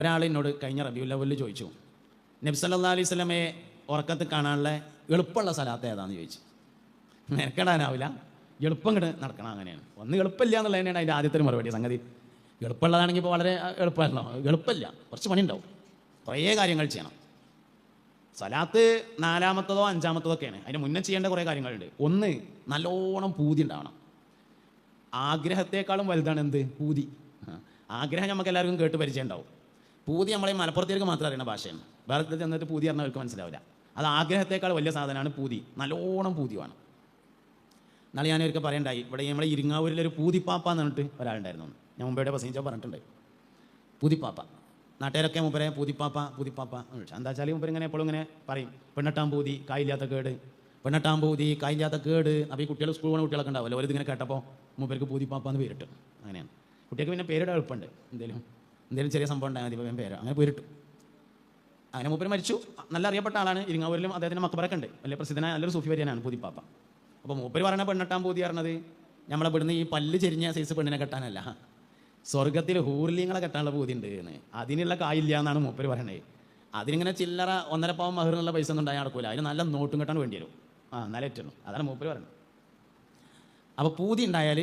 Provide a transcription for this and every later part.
ഒരാൾ എന്നോട് കഴിഞ്ഞ റബിയു ലെവലിൽ ചോദിച്ചു നബ്സല്ലാ അലൈഹി സ്വലമയെ ഉറക്കത്ത് കാണാനുള്ള എളുപ്പമുള്ള സ്ഥലത്ത് ഏതാണെന്ന് ചോദിച്ചു. മെനക്കെടാനാവില്ല എളുപ്പം ഇങ്ങോട്ട് നടക്കണം അങ്ങനെയാണ്. ഒന്ന് എളുപ്പമില്ല എന്നുള്ളത് തന്നെയാണ് അതിന്റെ ആദ്യത്തെ മറുപടി സംഗതി. എളുപ്പമുള്ളതാണെങ്കിൽ ഇപ്പോൾ വളരെ എളുപ്പമല്ലോ എളുപ്പമില്ല കുറച്ച് പണിയുണ്ടാവും. കുറേ കാര്യങ്ങൾ ചെയ്യണം. സലാത്ത് നാലാമത്തതോ അഞ്ചാമത്തതോ ഒക്കെയാണ്. അതിന് മുന്നേ ചെയ്യേണ്ട കുറേ കാര്യങ്ങളുണ്ട്. ഒന്ന് നല്ലോണം പൂതി ഉണ്ടാവണം. ആഗ്രഹത്തെക്കാളും വലുതാണ് എന്ത്? പൂതി. ആഗ്രഹം നമുക്ക് എല്ലാവർക്കും കേട്ട് പരിചയം ഉണ്ടാവും. പൂതി നമ്മളെ മലപ്പുറത്തേക്ക് മാത്രം അറിയുന്ന ഭാഷയാണ്. ഭാരതത്തിൽ ചെന്നിട്ട് പൂതി പറഞ്ഞവർക്ക് മനസ്സിലാവില്ല. അത് ആഗ്രഹത്തെക്കാൾ വലിയ സാധനമാണ് പൂതി. നല്ലോണം പൂതിയാണ്. എന്നാൽ ഞാൻ ഒരിക്കൽ പറയണ്ടായി ഇവിടെ നമ്മളെ ഇരിങ്ങാവൂരിലൊരു പൂതിപ്പാപ്പ എന്ന് പറഞ്ഞിട്ട് ഒരാളുണ്ടായിരുന്നു. ഞാൻ മുമ്പേടെ പ്രസംഗിച്ചാൽ പറഞ്ഞിട്ടുണ്ട്. പൂതിപ്പാപ്പ. നാട്ടുകാരൊക്കെ മുമ്പേ പൂതിപ്പാപ്പ പൂതിപ്പാപ്പ എന്താ വെച്ചാൽ മുമ്പ് ഇങ്ങനെ എപ്പോഴും ഇങ്ങനെ പറയും. പെണ്ണെട്ടാം പൂതി കായില്ലാത്ത കേട്. പെണ്ണെട്ടാം പൂതി കായില്ലാത്ത കേട്. അപ്പോൾ ഈ കുട്ടികൾ സ്കൂൾ പോകുന്ന കുട്ടികളൊക്കെ ഉണ്ടാവുമല്ലോ. ഒരു ഇതിങ്ങനെ കേട്ടപ്പോൾ മൂപ്പർക്ക് പൂതിപ്പാപ്പ എന്ന് പേരിട്ടു. അങ്ങനെയാണ്. കുട്ടികൾക്ക് പിന്നെ പേരിടാൻ എളുപ്പമുണ്ട്. എന്തെങ്കിലും എന്തെങ്കിലും ചെറിയ സംഭവം ഉണ്ടായാൽ മതി പേരോ. അങ്ങനെ പോയിട്ട് അങ്ങനെ മൂപ്പര് മരിച്ചു. നല്ല അറിയപ്പെട്ട ആളാണ്. ഇരിങ്ങാവൂരിലും അദ്ദേഹത്തിന് മക്കബറൊക്കെ ഉണ്ട്. വലിയ പ്രസിദ്ധനായ നല്ലൊരു സൂഫി വരിയാനാണ് പാപ്പ അപ്പോൾ മൂപ്പര് പറയുന്ന പെണ്ണെട്ടാൻ പൂതി പറഞ്ഞത് നമ്മളെ ഇവിടുന്ന് ഈ പല്ല് ചെരിഞ്ഞ സൈസ് പെണ്ണിനെ കെട്ടാനല്ല. സ്വർഗത്തിൽ ഹൂർലിങ്ങളെ കെട്ടാനുള്ള പൂതി ഉണ്ട് എന്ന്. അതിനുള്ള കായില്ല എന്നാണ് മൂപ്പര് പറയണത് അതിനിങ്ങനെ ചില്ലറ ഒന്നര പാവം മഹറിനുള്ള പൈസ ഒന്നും ഉണ്ടായാൽ നടക്കില്ല അതിന് നല്ല നോട്ടും കെട്ടാൻ വേണ്ടി വരും. ആ നല്ല പറ്റുള്ളൂ. അതാണ് മൂപ്പര് പറയുന്നത് അപ്പോൾ പൂതി ഉണ്ടായാൽ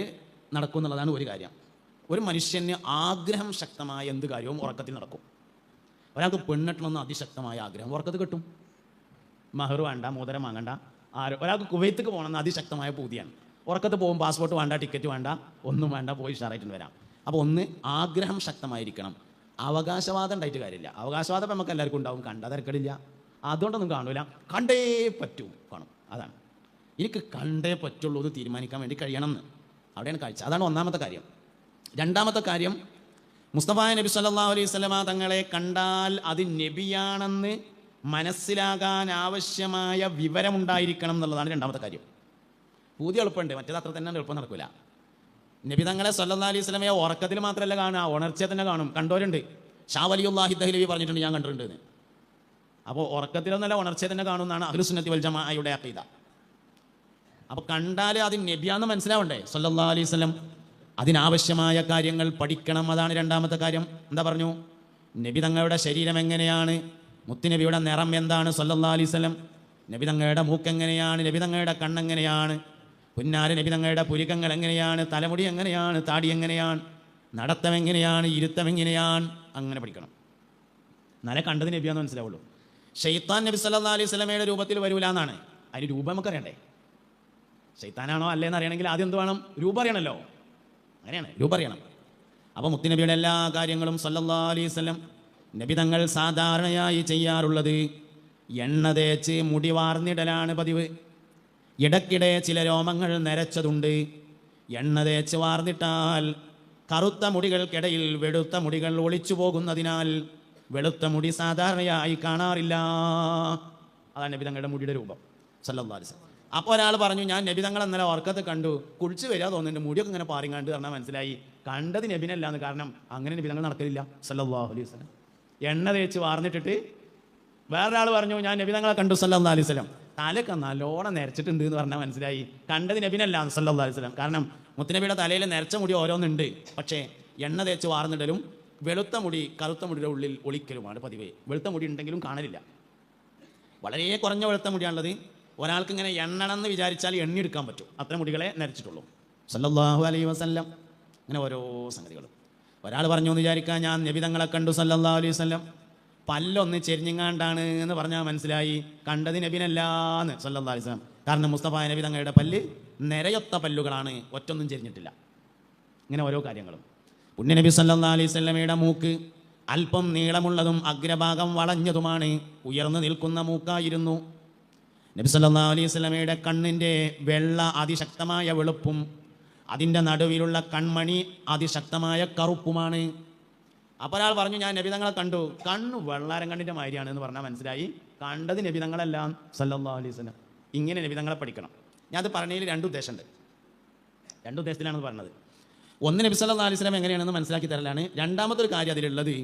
നടക്കും എന്നുള്ളതാണ് ഒരു കാര്യം. ഒരു മനുഷ്യന് ആഗ്രഹം ശക്തമായ എന്ത് കാര്യവും ഉറക്കത്തിൽ നടക്കും. ഒരാൾക്ക് പെണ്ണെട്ടണമെന്ന് അതിശക്തമായ ആഗ്രഹം ഉറക്കത്ത് കിട്ടും. മഹർ വേണ്ട മോതിരം വാങ്ങണ്ട ആരോ ഒരാൾക്ക് കുവൈത്തേക്ക് പോകണമെന്ന് അതിശക്തമായ പൂതിയാണ്. ഉറക്കത്ത് പോകും പാസ്പോർട്ട് വേണ്ട ടിക്കറ്റ് വേണ്ട ഒന്നും വേണ്ട പോയി ഉഷാറായിട്ട് വരാം. അപ്പോൾ ഒന്ന് ആഗ്രഹം ശക്തമായിരിക്കണം. അവകാശവാദം ഉണ്ടായിട്ട് കാര്യമില്ല. അവകാശവാദം ഇപ്പം നമുക്ക് എല്ലാവർക്കും ഉണ്ടാവും. കണ്ട തിരക്കടില്ല. അതുകൊണ്ടൊന്നും കാണൂല. കണ്ടേ പറ്റൂ. കാണും. അതാണ്. എനിക്ക് കണ്ടേ പറ്റുള്ളൂ. എന്ന് തീരുമാനിക്കാൻ വേണ്ടി കഴിയണം എന്ന്. അവിടെയാണ് കാഴ്ച. അതാണ് ഒന്നാമത്തെ കാര്യം. രണ്ടാമത്തെ കാര്യം മുസ്തഫ നബി സല്ലാ അലൈഹി സ്വലമ തങ്ങളെ കണ്ടാൽ അത് നബിയാണെന്ന് മനസ്സിലാകാൻ ആവശ്യമായ വിവരമുണ്ടായിരിക്കണം എന്നുള്ളതാണ് രണ്ടാമത്തെ കാര്യം. പൂതി എളുപ്പമുണ്ട് മറ്റേത് അത്ര തന്നെ എളുപ്പം നടക്കില്ല നബി തങ്ങളെ സല്ലാ അലൈഹി സ്വലമയെ ഉറക്കത്തിൽ മാത്രമല്ല കാണുക ഉണർച്ചയെ തന്നെ കാണും. കണ്ടവരുണ്ട്. ഷാ വലിയുല്ലാഹി ദഹ്ലവി പറഞ്ഞിട്ടുണ്ട് ഞാൻ കണ്ടിട്ടുണ്ട്. എന്ന് അപ്പോൾ ഉറക്കത്തിലൊന്നല്ല ഉണർച്ചയെ തന്നെ കാണുമെന്നാണ് അഹ്ലുസുന്നത്തി വൽ ജമാഅയുടെ അഖീദ. അപ്പോൾ കണ്ടാൽ അത് നബിയാന്ന് മനസ്സിലാവണ്ടേ? സല്ലാ അലൈഹി വസല്ലം അതിനാവശ്യമായ കാര്യങ്ങൾ പഠിക്കണം. അതാണ് രണ്ടാമത്തെ കാര്യം. എന്താ പറഞ്ഞു? നബി തങ്ങളുടെ ശരീരം എങ്ങനെയാണ്? മുത്തുനബിയുടെ നിറം എന്താണ്? സല്ലല്ലാ അലൈഹി വസല്ലം. നബി തങ്ങളുടെ മൂക്ക് എങ്ങനെയാണ്? നബി തങ്ങളുടെ കണ്ണെങ്ങനെയാണ് പുന്നാര നബി തങ്ങളുടെ പുരുക്കങ്ങൾ എങ്ങനെയാണ്? തലമുടി എങ്ങനെയാണ്? താടി എങ്ങനെയാണ്? നടത്തം എങ്ങനെയാണ്? ഇരുത്തം എങ്ങനെയാണ്? അങ്ങനെ പഠിക്കണം. എന്നാലേ കണ്ടത് നബിയാന്ന് മനസ്സിലാവുള്ളൂ. ഷെയ്ത്താൻ നബി സല്ലാ അലൈഹി സ്വലമയുടെ രൂപത്തിൽ വരൂല എന്നാണ്. അതിന് രൂപം നമുക്കറിയണ്ടേ? ഷെയ്ത്താനാണോ അല്ലേന്ന് അറിയണമെങ്കിൽ ആദ്യം എന്ത് വേണം? രൂപം അറിയണമല്ലോ അങ്ങനെയാണ്. രൂപറിയണം അപ്പോൾ മുത്തുനബിയുടെ എല്ലാ കാര്യങ്ങളും സല്ലല്ലാഹു അലൈഹി നബി തങ്ങൾ സാധാരണയായി ചെയ്യാറുള്ളത് എണ്ണ തേച്ച് മുടി വാർന്നിടലാണ് പതിവ്. ഇടയ്ക്കിടെ ചില രോമങ്ങൾ നരച്ചതുണ്ട്. എണ്ണ തേച്ച് വാർന്നിട്ടാൽ കറുത്ത മുടികൾക്കിടയിൽ വെളുത്ത മുടികൾ ഒളിച്ചു പോകുന്നതിനാൽ വെളുത്ത മുടി സാധാരണയായി കാണാറില്ല. അതാണ് നബി തങ്ങളുടെ മുടിയുടെ രൂപം. സല്ലല്ലാഹു അലൈഹി അപ്പോൾ ഒരാൾ പറഞ്ഞു ഞാൻ നബി തങ്ങൾ ഇന്നലെ ഉറക്കത്തെ കണ്ടു. കുളിച്ച് വരിക തോന്നുന്നുണ്ട് മുടിയൊക്കെ ഇങ്ങനെ പാറിങ്ങാണ്ട് പറഞ്ഞാൽ മനസ്സിലായി. കണ്ടത് നബിനല്ലാന്ന് കാരണം അങ്ങനെ നബി തങ്ങൾ നടക്കലില്ല. സല്ലാഹു അലൈഹി വസല്ലം. എണ്ണ തേച്ച് വാർന്നിട്ടിട്ട് വേറൊരാൾ പറഞ്ഞു ഞാൻ നബി തങ്ങളെ കണ്ടു സല്ലല്ലാഹു അലൈഹി സ്വലം തലയൊക്കെ നല്ലോണം നിരച്ചിട്ടുണ്ട് എന്ന് പറഞ്ഞാൽ മനസ്സിലായി. കണ്ടത് നബിനല്ല സല്ലല്ലാഹു അലൈഹി സ്വലം കാരണം മുത്തനബിയുടെ തലയിൽ നിരച്ച മുടി ഓരോന്നുണ്ട്. പക്ഷേ എണ്ണ തേച്ച് വാർന്നിടലും വെളുത്ത മുടി കറുത്ത മുടിയുടെ ഉള്ളിൽ ഒളിക്കലുമാണ് പതിവ്. വെളുത്ത മുടി ഉണ്ടെങ്കിലും കാണലില്ല. വളരെ കുറഞ്ഞ വെളുത്ത മുടിയാണുള്ളത്. ഒരാൾക്ക് ഇങ്ങനെ എണ്ണണം എന്ന് വിചാരിച്ചാൽ എണ്ണിയെടുക്കാൻ പറ്റും. അത്ര മുടികളെ നരച്ചിട്ടുള്ളൂ സല്ലല്ലാഹു അലൈ വസല്ലം. അങ്ങനെ ഓരോ സംഗതികൾ. ഒരാൾ പറഞ്ഞു എന്ന് വിചാരിക്കാൻ ഞാൻ നബിതങ്ങളെ കണ്ടു സല്ലല്ലാഹു അലൈഹി വസല്ലം. പല്ലൊന്ന് ചെരിഞ്ഞിങ്ങാണ്ടാണ് എന്ന് പറഞ്ഞാൽ മനസ്സിലായി. കണ്ടത് നബിനല്ലാന്ന് സല്ലല്ലാഹു അലൈഹി വസല്ലം. കാരണം മുസ്തഫ നബി തങ്ങളുടെ പല്ല് നിരയൊത്ത പല്ലുകളാണ്. ഒറ്റൊന്നും ചെരിഞ്ഞിട്ടില്ല. ഇങ്ങനെ ഓരോ കാര്യങ്ങളും. പുണ്യനബി സല്ലല്ലാഹു അലൈഹി വസല്ലമയുടെ മൂക്ക് അല്പം നീളമുള്ളതും അഗ്രഭാഗം വളഞ്ഞതുമാണ്. ഉയർന്നു നിൽക്കുന്ന മൂക്കായിരുന്നു. നബി സല്ലല്ലാഹു അലൈഹി വസല്ലമയുടെ കണ്ണിന്റെ വെള്ള അതിശക്തമായ വെളുപ്പും അതിന്റെ നടുവിലുള്ള കൺമണി അതിശക്തമായ കറുപ്പുമാണ്. അപ്പോൾ ഒരാൾ പറഞ്ഞു ഞാൻ നബിതങ്ങളെ കണ്ടു. കണ്ണ് വെള്ളാരം കണ്ണിന്റെ മാതിരിയാണ് എന്ന് പറഞ്ഞാൽ മനസ്സിലായി. കണ്ടത് നബിതങ്ങളെല്ലാം സല്ലല്ലാഹു അലൈഹി വസല്ലം. ഇങ്ങനെ നബിതങ്ങളെ പഠിക്കണം. ഞാൻ അത് പറഞ്ഞതിൽ രണ്ട് ഉദ്ദേശമുണ്ട്. രണ്ട് ഉദ്ദേശത്തിലാണ് പറഞ്ഞത്. ഒന്ന് നബി സല്ലാ അലൈഹി സ്വലം എങ്ങനെയാണെന്ന് മനസ്സിലാക്കി തരലാണ്. രണ്ടാമത്തെ ഒരു കാര്യം അതിലുള്ളത്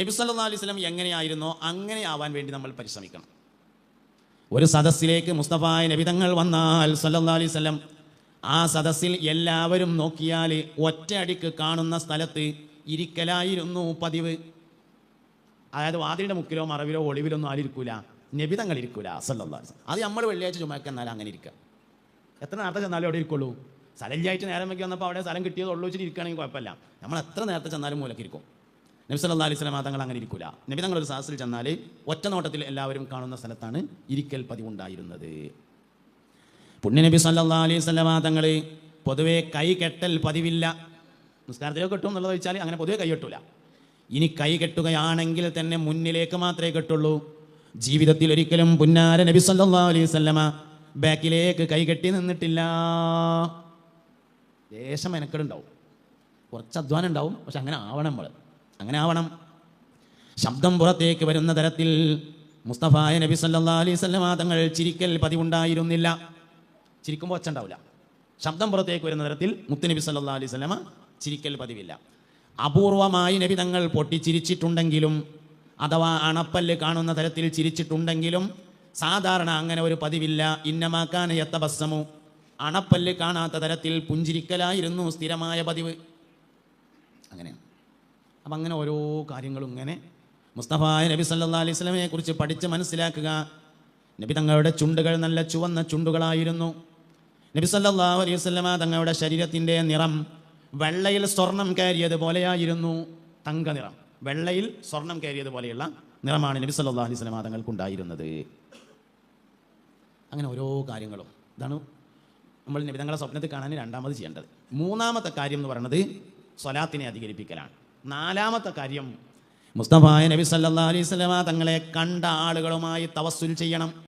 നബി സല്ലല്ലാഹു അലൈഹി സ്വലം എങ്ങനെയായിരുന്നോ അങ്ങനെ ആവാൻ വേണ്ടി നമ്മൾ പരിശ്രമിക്കണം. ഒരു സദസ്സിലേക്ക് മുസ്തഫായ നബിതങ്ങൾ വന്നാൽ സല്ലല്ലാഹു അലൈഹി വസല്ലം ആ സദസ്സിൽ എല്ലാവരും നോക്കിയാൽ ഒറ്റയടിക്ക് കാണുന്ന സ്ഥലത്ത് ഇരിക്കലായിരുന്നു പതിവ്. അതായത് വാതിലിന്റെ മുക്കിലോ മറവിലോ ഒളിവിലോ ഒന്നും ആരിക്കൂല നബിതങ്ങൾ നബി തങ്ങൾ ഇരിക്കൂല വസല്ലം. അത് നമ്മൾ വെള്ളിയാഴ്ച ചുമക്ക് എന്നാലും അങ്ങനെ ഇരിക്കുക എത്ര നേരത്തെ ചെന്നാലും അവിടെ ഇരിക്കുള്ളൂ. സ്ഥലമില്ലായിട്ട് നേരം വെക്കി വന്നപ്പോൾ അവിടെ സ്ഥലം കിട്ടിയത് ഉള്ളു വെച്ചിട്ട് ഇരിക്കുകയാണെങ്കിൽ കുഴപ്പമില്ല. നമ്മൾ എത്ര നേരത്തെ ചെന്നാലും മൂലക്ക് ഇരിക്കും നബി സല്ലല്ലാഹു അലൈഹി വസല്ലം തങ്ങൾ അങ്ങനെ ഇരിക്കില്ല നബി തങ്ങൾ ഒരു സാഹസിൽ ചെന്നാൽ ഒറ്റ നോട്ടത്തിൽ എല്ലാവരും കാണുന്ന സ്ഥലത്താണ് ഇരിക്കൽ പതിവുണ്ടായിരുന്നത്. പുണ്യനബി സല്ലാ അലൈഹി വസല്ലമ തങ്ങൾ പൊതുവേ കൈ കെട്ടൽ പതിവില്ല. നിസ്കാരത്തിലോ കെട്ടും എന്നുള്ളത് വെച്ചാൽ അങ്ങനെ പൊതുവെ കൈ കെട്ടൂല. ഇനി കൈ കെട്ടുകയാണെങ്കിൽ തന്നെ മുന്നിലേക്ക് മാത്രമേ കെട്ടുള്ളൂ. ജീവിതത്തിൽ ഒരിക്കലും പുന്നാര നബി സല്ലാ അലൈഹി വസല്ലമ ബാക്കിലേക്ക് കൈ കെട്ടി നിന്നിട്ടില്ല. ദേശം മെനക്കെടുണ്ടാവും. കുറച്ച് അധ്വാനം ഉണ്ടാവും. പക്ഷെ അങ്ങനെ ആവണം നമ്മൾ അങ്ങനെ ആവണം ശബ്ദം പുറത്തേക്ക് വരുന്ന തരത്തിൽ മുസ്തഫായ നബി സല്ലാ അലൈഹി വസല്ലമ തങ്ങൾ ചിരിക്കൽ പതിവുണ്ടായിരുന്നില്ല. ചിരിക്കുമ്പോൾ ഒച്ചണ്ടാവില്ല ശബ്ദം പുറത്തേക്ക് വരുന്ന തരത്തിൽ മുത്തുനബി സല്ലാ അലൈഹി വസല്ലമ ചിരിക്കൽ പതിവില്ല. അപൂർവമായി നബി തങ്ങൾ പൊട്ടിച്ചിരിച്ചിട്ടുണ്ടെങ്കിലും അഥവാ അണപ്പല്ല് കാണുന്ന തരത്തിൽ ചിരിച്ചിട്ടുണ്ടെങ്കിലും സാധാരണ അങ്ങനെ ഒരു പതിവില്ല. ഇന്നമാക്കാൻ യത്തബസ്സമു. അണപ്പല്ല് കാണാത്ത തരത്തിൽ പുഞ്ചിരിക്കലായിരുന്നു സ്ഥിരമായ പതിവ്. അങ്ങനെയാണ്. അപ്പം അങ്ങനെ ഓരോ കാര്യങ്ങളും ഇങ്ങനെ മുസ്തഫ നബി സല്ലാ അലൈഹി സ്വലമയെ കുറിച്ച് പഠിച്ച് മനസ്സിലാക്കുക. നബി തങ്ങളുടെ ചുണ്ടുകൾ നല്ല ചുവന്ന ചുണ്ടുകളായിരുന്നു. നബി സല്ലാ അലൈഹി സ്വലമ തങ്ങളുടെ ശരീരത്തിന്റെ നിറം വെള്ളയിൽ സ്വർണം കയറിയത് പോലെയായിരുന്നു തങ്ക നിറം. വെള്ളയിൽ സ്വർണം കയറിയത് പോലെയുള്ള നിറമാണ് നബി സല്ലാ അലൈഹി സ്വലമ തങ്ങൾക്കുണ്ടായിരുന്നത്. അങ്ങനെ ഓരോ കാര്യങ്ങളും. ഇതാണ് നമ്മൾ നബി തങ്ങളുടെ സ്വപ്നത്തിൽ കാണാൻ രണ്ടാമത് ചെയ്യേണ്ടത്. മൂന്നാമത്തെ കാര്യം എന്ന് പറയുന്നത് സ്വലാത്തിനെ അധികരിപ്പിക്കലാണ്. നാലാമത്തെ കാര്യം. മുസ്തഫായ നബി സല്ലല്ലാഹു അലൈഹി വസല്ലമ തങ്ങളെ കണ്ട ആളുകളുമായി തവസ്സുൽ ചെയ്യണം.